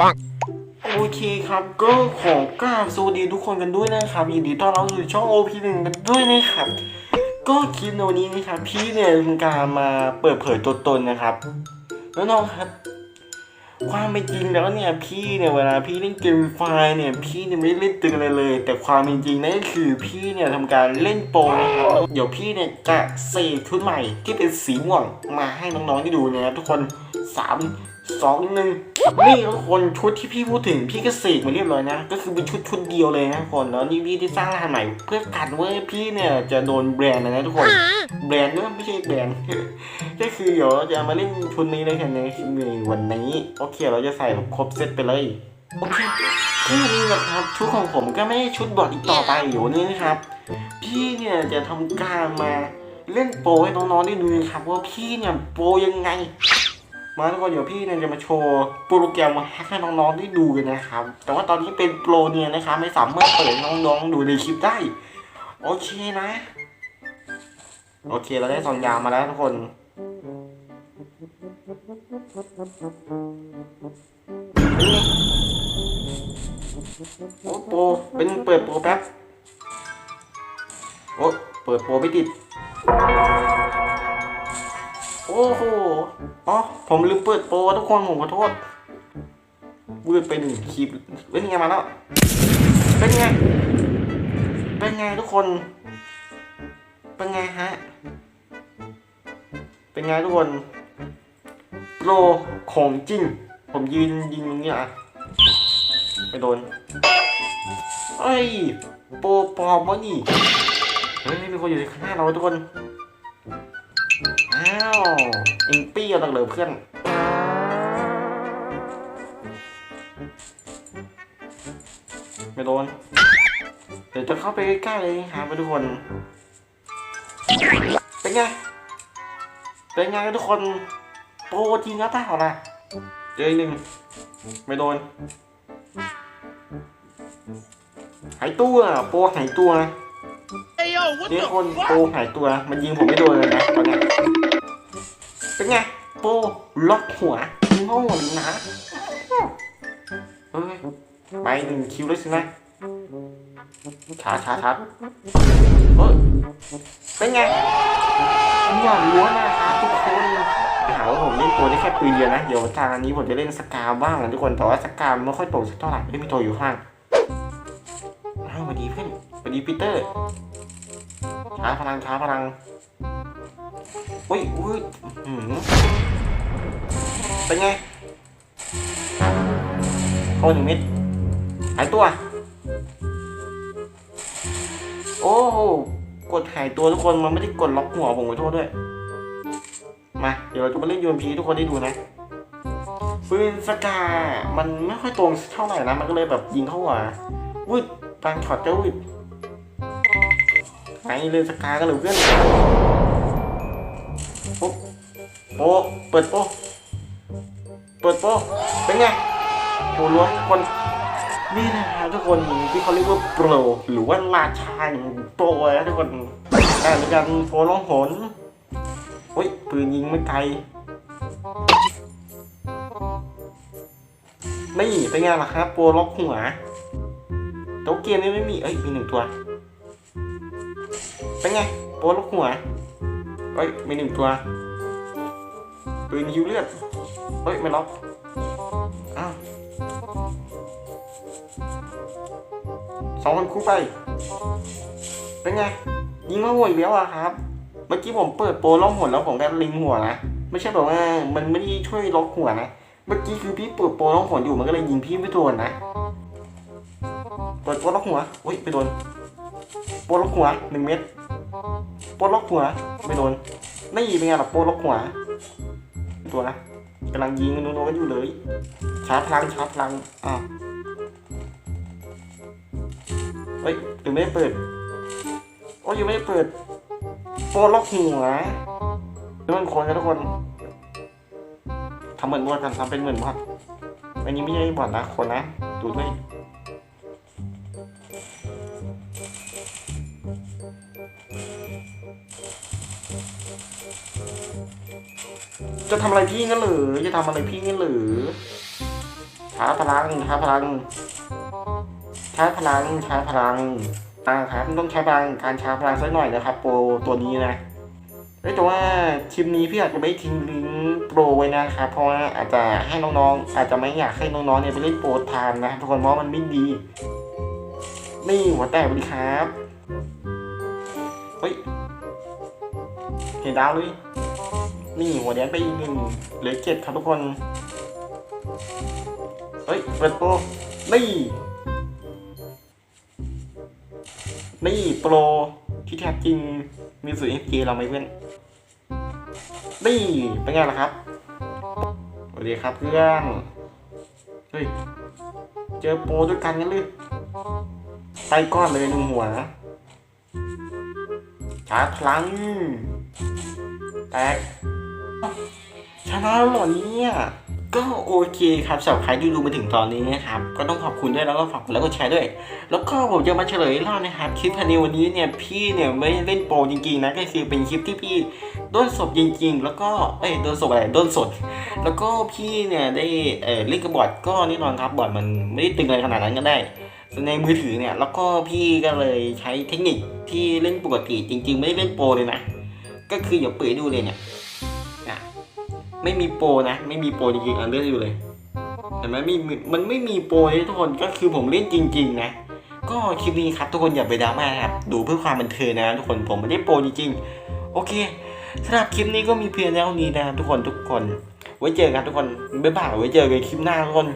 ปังโอเคครับก็ขอกราบสวัสดีทุกคนกันด้วยนะครับยินดีต้อนรับสู่ช่อง OP หนึ่งกันด้วยนะครับ ก็คลิปในวันนี้นะครับ พี่เนี่ยทำการมาเปิดเผยตัวตนนะครับน้องๆครับ ความเป็นจริงแล้วเนี่ยพี่เนี่ยเวลาพี่เล่นเกมไฟเนี่ยพี่เนี่ยไม่เล่นตึงอะไรเลย แต่ความเป็นจริงนั่นก็คือพี่เนี่ยทำการเล่นโปรนะครับเดี๋ยวพี่เนี่ยจะเสกชุดใหม่ที่เป็นสีม่วงมาให้น้องๆได้ดูนะครับทุกคน สามสองหนึ่งนี่ทุกคนชุดที่พี่พูดถึงพี่ก็เสกมาเรียบร้อยนะ ก็คือเป็นชุดชุดเดียวเลยนะทุกคนแล้วนี่พี่ที่สร้างรหัสใหม่เพื่อกันว่าพี่เนี่ยจะโดนแบรนด์นะทุกคนแบรนด์ด้วยไม่ใช่แบรนด์ก็คือเดี๋ยวจะมาเล่นชุดนี้เลยกันในวันนี้โอเคเราจะใส่แบบครบเซตไปเลยโอเคแค่นี้นะครับชุดของผมก็ไม่ใช่ชุดบอดอีกต่อไปอยู่นี่นะครับ พี่เนี่ยจะทำการมาเล่นโปรให้น้องๆได้ดูนะครับว่าพี่เนี่ยโปรยังไง มาทุกคนเดี๋ยวพี่เนี่ยจะมาโชว์โปรแกรมมาให้น้องๆได้ดูกันนะครับ แต่ว่าตอนนี้เป็นโปรเนี่ยนะครับไม่สามารถเปิดน้องๆดูในคลิปได้ โอเคนะ โอเคเราได้ซองยามาแล้วทุกคน โอ้โปรเป็นเปิดโปรแป๊บ โอ้เปิดโปรไม่ติด โอ้โหอ๋อผมลืมเปิดโปรทุกคนผมขอโทษวืดไปหนึ่งคลิปเป็นไงมาแล้ว เป็นไง เป็นไงทุกคน เป็นไงฮะ เป็นไงทุกคน โปรของจริง ผมยืนยิงตรงนี้อะไม่โดนเอ้ย โปรปลอมวะนี่เฮ้ยมีคนอยู่ในข้างหน้าเราทุกคน อ้าวอิงปี้เอาตังเหลือเพื่อน ไม่โดน เดี๋ยวจะเข้าไปใกล้ๆเลยครับทุกคน เป็นไง เป็นไงทุกคน โปรจริงหรือเปล่าล่ะเจออีกหนึ่ง ไม่โดน หายตัว โปรหายตัว Hey yo, what นี่ the คนโปร fuck? หายตัวมันยิงผมไม่โดนเลยนะตอนเนี้ยเป็นไงโปรล็อกหัวยิงเข้าหัวเลยนะเฮ้ยไปหนึ่งคิวเลยสินะช้าช้าช้าเฮ้ยเป็นไงหวานล้วนนะครับทุกคนไปหาว่าผมเล่นตัวได้แค่ปืนเดียวนะ เดี๋ยวทางนี้ผมจะเล่นสกาบ้างนะทุกคน แต่ว่าสกาไม่ค่อยโปรสักเท่าไหร่ไม่มีตัวอยู่ข้างอ้าวสวัสดีเพื่อนสวัสดีปีเตอร์ ช้าพลังช้าพลังอุ้ยอุ้ยหืมเป็นไงเข้าหนึ่งม็ดหายตัว โอ้โหกดหายตัวทุกคนมันไม่ได้กดล็อกหัวผมขอโทษด้วย มา เดี๋ยวเราจะมาเล่นยูนพีทุกคนได้ดูนะปืนสกา มันไม่ค่อยตรงเท่าไหร่นะ มันก็เลยแบบยิงเข้าหัววุ้ยบางช็อตเจ้าวุ้ย ไปเลยสกากันเลยเพื่อนโป๊ะโป๊ะเปิดโป๊ะเปิดโป๊ะเป็นไงโอ้ล้วงคนนี่นะครับทุกคนที่เขาเรียกว่าโปรหรือว่าราชาแห่งโปรนะทุกคนอ่านกันโปรล่องหนโอ้ยปืนยิงไม่ไกลนี่เป็นไงล่ะครับโปรล็อกหัวโต๊ะเกมนี้ไม่มีเอ้ยมีหนึ่งตัว เป็นไงโปรลูกหัวเอ้ยมีหนึ่งตัวปืนฮิวเลือดเฮ้ยไม่ล็อกอ้าวสองคนคู่ไป เป็นไง ยิงมาหัวอีกแล้วอะครับ เมื่อกี้ผมเปิดโปรล่องหนแล้วผมก็ลิงหัวนะไม่ใช่แบบว่ามันไม่ได้ช่วยล็อกหัวนะเมื่อกี้คือพี่เปิดโปรล่องหนอยู่มันก็เลยยิงพี่ไม่โดนนะเปิดโปรล็อกหัวเฮ้ยไม่โดนโปรล็อกหัวหนึ่งเม็ด โปรล็อกหัว ไม่โดน นี่เป็นไงล่ะโปรล็อกหัว ตัวนะกำลังยิงโน้นๆกันอยู่เลย ชาร์จพลัง ชาร์จพลัง อ้าว เฮ้ยยังไม่ได้เปิด โอ้ยยังไม่ได้เปิด โปรล็อกหัวนี่มันคนกันทุกคนทำเหมือนบอลกันทำเป็นเหมือนบอลอันนี้ไม่ใช่บอลนะคนนะ ดูด้วย จะทำอะไรพี่งั้นเหรือจะทำอะไรพี่งั้นเหรือชาพลังชาพลังชาพลังชาพลังอ่าครับต้องใช้พลังการชาพลังสักหน่อยนะครับ โปรตัวนี้นะแต่ว่าคลิปนี้พี่อาจจะไม่ทิ้งลิงก์โปรไว้นะครับเพราะว่าอาจจะให้น้องๆ อาจจะไม่อยากให้น้องๆเนี่ยไปเล่นโปรทานนะทุกคนเพราะมันไม่ดี นี่หัวแตกไปดีครับเฮ้ยเห็นดาวเลย นี่หัวแดงไปอีกหนึ่งเหลือเจ็ดครับทุกคน เฮ้ยเปิดโปรนี่นี่โปรที่แท้จริงมีสูตร FG เราไหมเพื่อนนี่เป็นไงล่ะครับสวัสดีครับเพื่อนเฮ้ยเจอโปรด้วยกันกันเลยไปก้อนเลยหนึ่งหัวชาร์จพลังแตก ชนะแล้วเหรอเนี่ยก็โอเคครับสำหรับใครที่ดูมาถึงตอนนี้นะครับ ก็ต้องขอบคุณด้วยแล้วก็ฝากกดไลค์กดแชร์ด้วย แล้วก็ผมจะมาเฉลยเล่านะครับคลิปในวันนี้เนี่ยพี่เนี่ยไม่เล่นโปรจริงๆนะก็คือเป็นคลิปที่พี่โดนศพจริง ๆ แล้วก็เอ้ยโดนศพอะไรโดนสด แล้วก็พี่เนี่ยได้เอ่อเล่นกับบอร์ดก็แน่นอนครับบอร์ดมันไม่ได้ตึงอะไรขนาดนั้นก็ได้ในมือถือเนี่ยแล้วก็พี่ก็เลยใช้เทคนิคที่เล่นปกติจริง ๆ ไม่ได้เล่นโปรเลยนะก็คืออย่าเปิดดูเลยเนี่ย ไม่มีโปรนะ ไม่มีโปรจริงๆอันเล่นอยู่เลยเห็นไหมไม่มีมันไม่มีโปรเลยทุกคนก็คือผมเล่นจริง ๆ นะ ก็คลิปนี้ครับทุกคนอย่าไปดราม่านะครับดูเพื่อความบันเทิงนะทุกคนผมไม่ได้โปรจริงๆโอเคสำหรับคลิปนี้ก็มีเพียงเท่านี้นะครับทุกคนทุกคน ไว้เจอกันทุกคนบ๊ายบายไว้เจอกันคลิปหน้าทุกคน